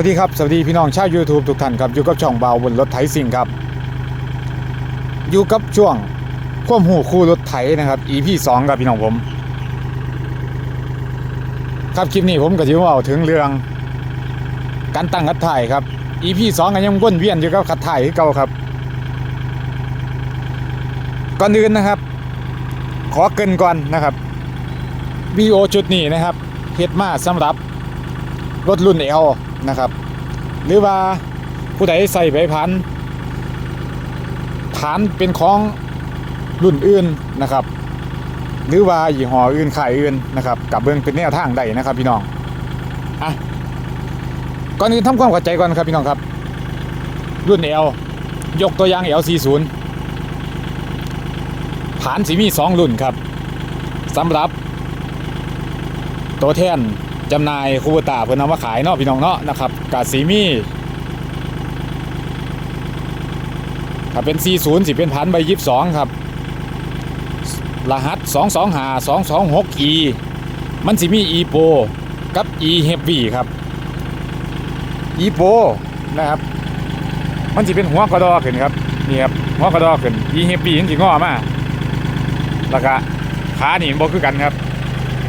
วัสดีครับสวัสดีพี่น้องชาว YouTube ทุกท่านครับอยู่กับช่องเบาบนรถไถสิ่งครับ อยู่กับช่วงควบหูคู่รถไถนะครับ EP 2ครับพี่น้องผม ครับคลิปนี้ผมก็จะมาเอาถึงเรื่องการตั้งคัดถ่ายครับ EP 2ก็ยังวนเวียนอยู่กับคัดถ่ายคือเก่าครับก่อนอื่นนะครับ ขอเกินก่อนนะครับ VO จุดนี้นะครับเฮ็ดมาสำหรับรถรุ่น L นะครับ หรือว่าผู้ใดใส่ใบพันฐานเป็นของรุ่นอื่นนะครับ หรือว่ายี่ห้ออื่นขายอื่นนะครับกับเบื้องเป็นแนวทางใดนะครับพี่น้องอะก่อนอื่นทำความเข้าใจก่อนครับพี่น้องครับ รุ่น L ยกตัวอย่าง L40 ฐานสีมีสองรุ่นครับสำหรับตัวแทน จำหน่ายคูบูตาเพื่อนำมาขายเนาะพี่น้องเนาะนะครับกาสีมีถ้าเป็น 40 สิเป็นพันใบยีสองครับ รหัส 2 2 5 2 2 6 e มันสิมี e pro กับ e heavy ครับ e pro นะครับ มันสิเป็นหัวกระดอขึ้นครับนี่ครับหัวกระดอขึ้น e heavy มันสิงอมาแล้วก็ขานี่บ่คือกันครับ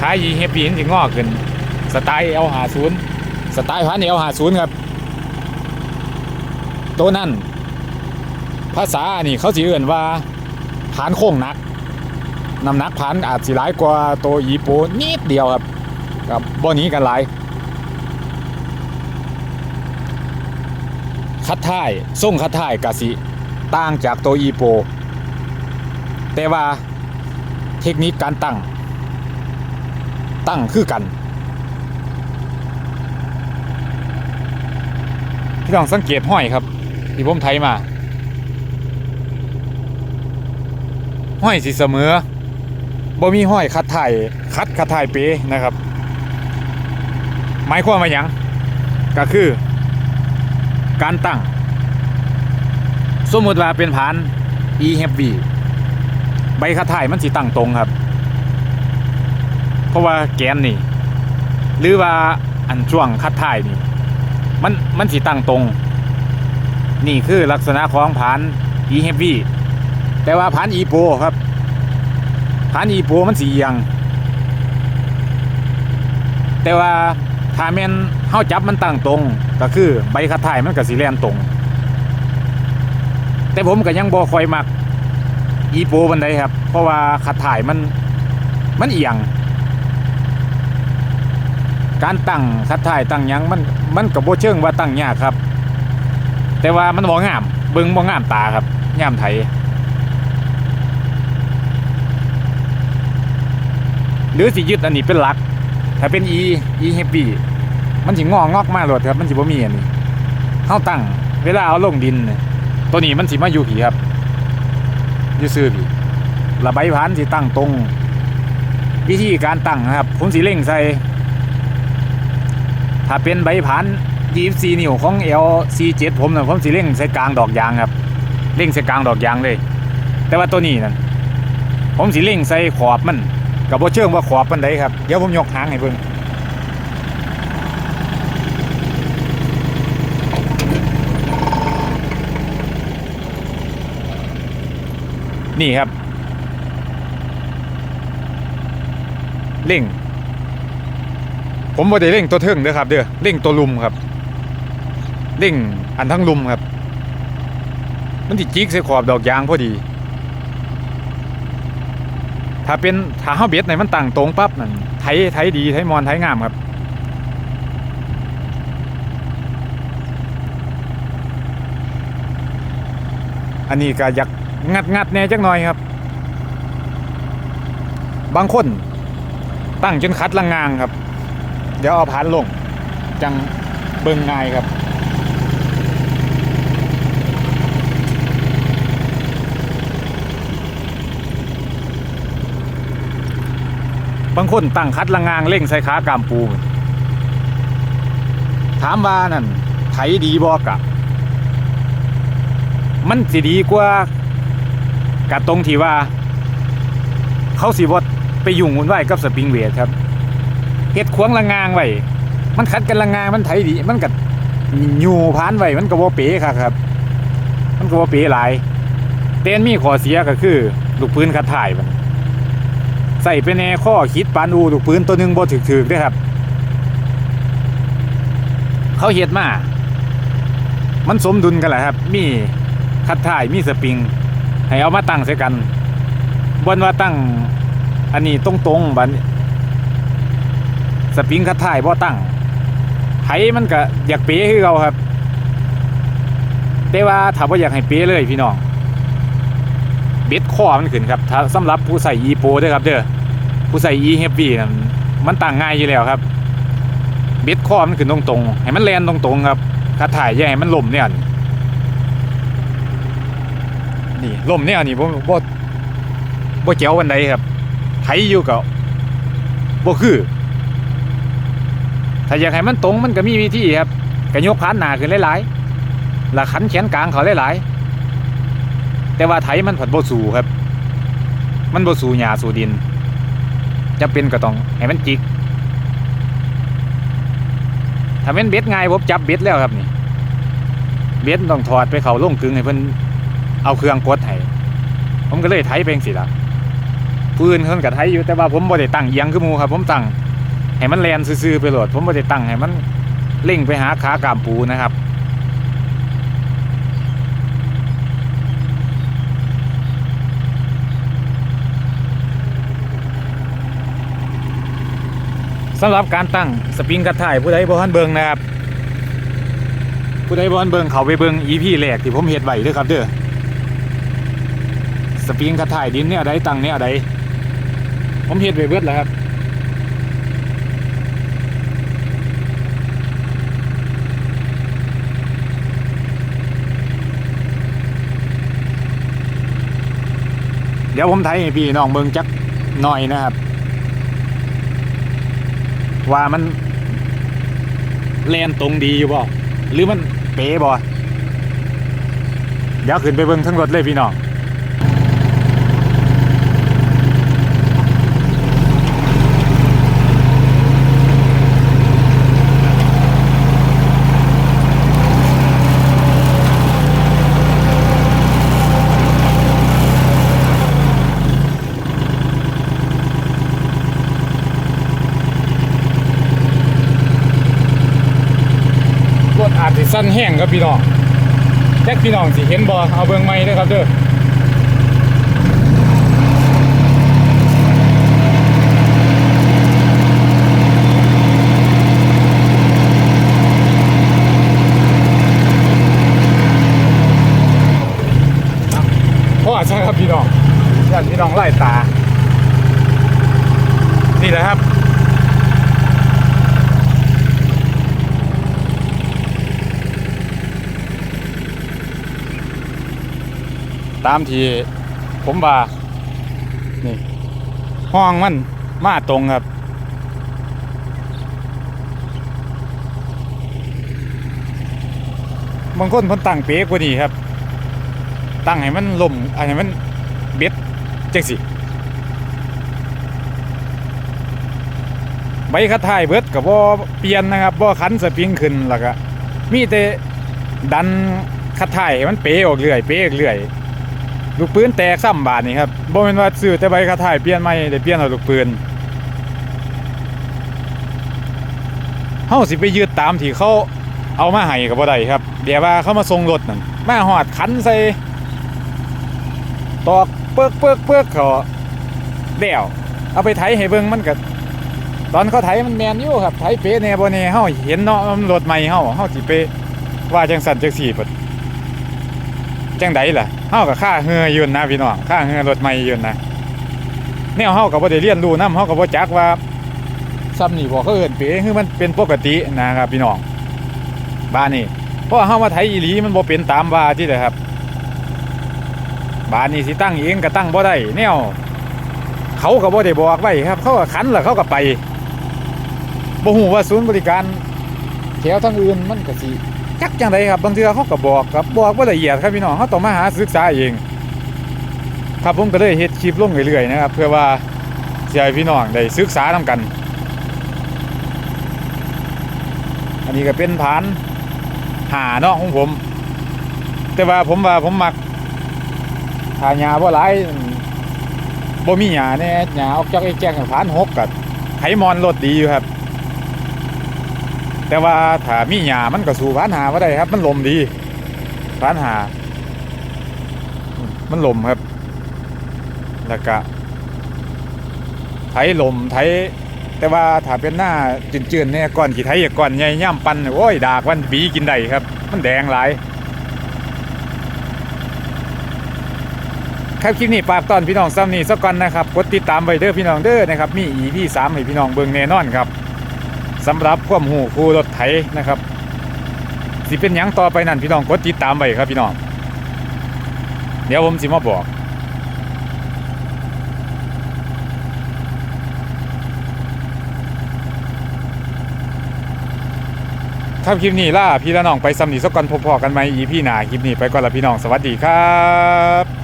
ขายยีเฮปีนสิงอขึ้น สไตล์เอลหาศูนย์สไตล์พันเอลหาศูนย์ครับ ตัวนั่นภาษานี่เขาสิเอื่นว่าผานโค้งหนักน้ำหนักพันอาจสิหลายกว่าตัวอีโปนิดเดียวครับครับบ่หนี้กันหลายคัดท้ายส่งคัดท้ายกะสิต่างจากตัวอีโป แต่ว่าเทคนิคการตั้ง ตั้งคือกัน พี่ต้องสังเกตห้อยครับ ที่ผมไทยมาห้อยสิเสมอบ่มีห้อยคัดถ่ายคัดคัดถ่ายเปนะครับหมายความว่าหยังก็คือ การตั้ง สมมติว่าเป็นผาน e heavy ใบคัดถ่ายมันสิตั้งตรงครับ เพราะว่าแกนนี่ หรือว่าอันช่วงคัดท้ายนี่ มันมันสิตั้งตรง นี่คือลักษณะของผาน e heavy แต่ว่าผาน e pro ครับผาน e pro มันสีเอียง แต่ว่าถ้าแม่นเฮาจับมันตั้งตรง ก็คือใบคัดท้ายมันก็สิแลนตรง แต่ผมก็ยังบ่ค่อยมัก e pro บันไดครับ เพราะว่าคัดท้ายมันมันเอียง การตั้งคัดถ่ายตั้งยังมันมันกับโบเชิงว่าตั้งยากครับ แต่ว่ามันบ่งามเบิ่งบ่งามตาครับยามไถหรือสิยึดอันนี้เป็นหลัก ถ้าเป็น e e happy มันสิงองอกมาโลดครับ มันสิบ่มีอันนี้เฮาตั้ง เวลาเอาลงดิน ตัวนี้มันสิมาอยู่ผีครับอยู่ซื่อผีระบายพันสิตั้งตรง วิธีการตั้งครับ ผมสิเร่งใส่ ถ้าเป็นใบผ่าน24นิ้วของ L47 ผมนะผมสิเร่งใส่กลางดอกยางครับเร่งใส่กลางดอกยางเลย แต่ว่าตัวนี้นั่นผมสิเร่งใส่ขอบมันกับบ่เชิงว่าขอบมันไดครับเดี๋ยวผมยกหางให้เบิ่งนี่ครับ เร่ง ผมบ่ได้เร่งตัวเทิงเด้อครับเด้อเร่งตัวลุมครับเร่งอันทั้งลุมครับ มันสิจิกใส่ขอบดอกยางพอดี ถ้าเป็นถ้าเฮาเบ็ดในมันตั้งตรงปั๊บนั่นไถไถดีไถมอนไถงามครับอันนี้ก็อยากงัดงัดแน่จักหน่อยครับ บางคนตั้งจนคัดละงางครับ เดี๋ยวเอาพันลง จังเบิ่งง่ายครับบางคนตั้งคัดละงางเร่งใส่ขากามปู ถามว่านั่นไถดีบอกะ มันสิดีกว่ากะตรงที่ว่า เขาสิบดไปยุ่งวุ่นวายกับสปริงเวทครับ เฮ็ดขวางละงางไว้มันขัดกันละงางมันไถดี มันกัดอยู่พานไว้มันก็บ่เป๋ครับครับ มันก็บ่เป๋หลายเต้นมีขอเสียก็คือ ลูกปืนคัดถ่ายมันใส่ไปแน่ข้อคิดปานอูลูกปืนตัวหนึงบ่ถึกๆเด้ครับ เขาเฮ็ดมา มันสมดุลกันแหละครับ มีคัดถ่ายมีสปริง ให้เอามาตั้งใส่กันบนว่าตั้งอันนี้ตรงๆบัดนี้ส ปริงคัดถ่ายบ่ตั้งไผมันก็อยากเป๋คือเขาครับ แต่ว่าถ้าบ่าอยากให้เป๋เลยพี่น้องเบ็ดข้อมันขึ้นครับถ้าสำหรับผู้ใส่ e pro เด้อครับเด้อผู้ใส่ e heavy นั่นมันตั้งง่ายอยู่แล้วครับเบ็ดข้อมันขึ้นตรงๆ ให้มันแลนตรงๆครับคัดถ่ายอย่มันล่มเนี่ยนี่ล่มเนี่ยนี่บ่บ่บ่เจ๋ววันใดครับไถอยู่ก็บ่คือ ถ้าอยากให้มันตรงมันก็มีวิธีครับก็ยกพานหนาขึ้นหลายๆแล้วขันแขนกลางเขาหลายๆแต่ว่าไถมันผัดบ่สูครับ มันบ่สูหญ้าสูดินจะเป็นก็ต้องให้มันจิกถ้าเป็นเบ็ดง่ายผมจับเบ็ดแล้วครับนี่เบ็ดต้องถอดไปเขาล่งกึงให้เพิ่นเอาเครื่องกดให้ผมก็เลยไถไปเองสิละปืนเพิ่นก็ไถอยู่แต่ว่าผมบ่ได้ตั้งเอียงคือหมู่ครับ ผมตั้ง ให้มันแลนซื่อๆไปโหลดผมบ่ได้ตั้งให้มันเล่งไปหาขากามปูนะครับสำหรับการตั้งสปริงกระถ่ายผู้ใดบ่ทันเบิงนะครับ ผู้ใดบ่ทันเบิงเขาไปเบิ่ง EP แรกที่ผมเฮ็ดไหวเด้อครับเด้อสปริงกระถ่ายดินเนี่ยใดตั้งเนี่ยใดผมเฮ็ดไว้เบิดแล้วครับ ดี๋ยวผมไทยให้พี่น้องเบิงจักหน่อยนะครับ ว่ามันแลนตรงดีอยู่บ่หรือมันเป๋บ่เดี๋ยวขึ้นไปเบิงทั้งรถเลยพี่น้อง สั้นแห้งครับพี่น้องแจ็คพี่น้องสิเห็นบ่เอาเบิ่งใหม่ด้ครับเด้อเพราะว่าใช่ครับพี่น้องญาติพี่น้องไล่ตา นี่แหละครับ ตามที่ผมว่านี่ห้องมันมาตรงครับ บางคนเพิ่นตั้งเป๊กว่านี้ครับ ตั้งให้มันล่มอันให้มันเบ็ดจังสิใบคัดท้ายเบิดกับบ่เปลี่ยนนะครับบ่ขันสปริงขึ้นแล้วก็มีแต่ดันคัดท้ายให้มันเป๊ะออกเรื่อยเป๊ะออกเรื่อย ลูกปืนแตกซ้ำบาทนี่ครับบ่แม่นว่าซื้อแต่ใบคาถ่ายเปลี่ยนใหม่ได้เปลี่ยนเอาลูกปืนเฮาสิไปยืดตามที่เขาเอามาให้ก็บ่ได้ครับ เดี๋ยวว่าเขามาส่งรถนั่นมาหอดขันใส่ตอกเปิกเปิกเปิกเขาแล้วเอาไปไถให้เบิ่งมันก็ตอนเขาไถมันแมนอยู่ครับไถเป๊ะแน่บ่แน่เฮาเห็นเนาะมันรถใหม่เฮาเฮาสิไปว่าจังสั่นจังสี่ปด จังไดล่ะเฮากับค่าเฮือยืนนะพี่น้องค่าเฮือรถใหม่ยืนนะแนวเฮาก็บ่ได้เรียนรู้นํเฮาก็บ่จักว่าซ้ำนี่บ่เขาเอิ้นเป๋คือมันเป็นปกตินะครับพี่น้องบ้านนี่เพราะเฮามาไถอีหลีมันบ่เป็นตามว่าที่เด้ครับบ้านนี่สิตั้งเองก็ตั้งบ่ได้แนวเขาก็บ่ได้บอกไว้ครับ เขาก็ขันล้วเขาก็ไปบ่ฮู้ว่าศูนย์บริการแถวทางอื่นมันก็สิ จักจังไดครับบางเทื่อเขาก็บอกครับบอกว่าละเอียดครับพี่น้องเขาต้องมาหาศึกษาเอง ครับผมก็เลยเฮ็ดคลิปลงเรื่อยๆนะครับ เพื่อว่าสิให้พี่น้องได้ศึกษานํกัน อันนี้ก็เป็นฐานหาเนาะของผม แต่ว่าผมว่าผมมักหาหญ้าบ่หลายบ่มีหญ้าแน่หญ้าออกจากไอ้แจ้งผ่านหกกับไถมอนรถดีอยู่ครับ แต่ว่าถ้ามีหญ้ามันก็สู้ผ่านหาบ่าได้ครับ มันลมดีผ่านหา มันลมครับ แล้วก็ไถลมไถแต่ว่าถ้าเป็นหน้าจืดๆเนี่ยก้อนขี้ไถก้อนใหญ่ย่ำปันโอ้ยดากวันบีกินได้ครับ มันแดงหลายครับคลิปนี้ฝากตอนพี่น้องซ้ำนี่สักก่อนนะครับ กดติดตามไว้เด้อพี่น้องเด้อนะครับ มีอีพี่สามให้พี่น้องเบิ่งแน่นอนครับ สำหรับความหูคูรถไถนะครับสิเป็นยังต่อไปนั่นพี่น้องกดติดตามไว้ครับพี่น้อง เดี๋ยวผมสิมาบอกครับคลิปนี้ล่าพี่และน้องไปสำนีสักก่อนพบพอกันไหมอีพี่หนาคลิปนี้ไปก่อนละพี่น้องสวัสดีครับ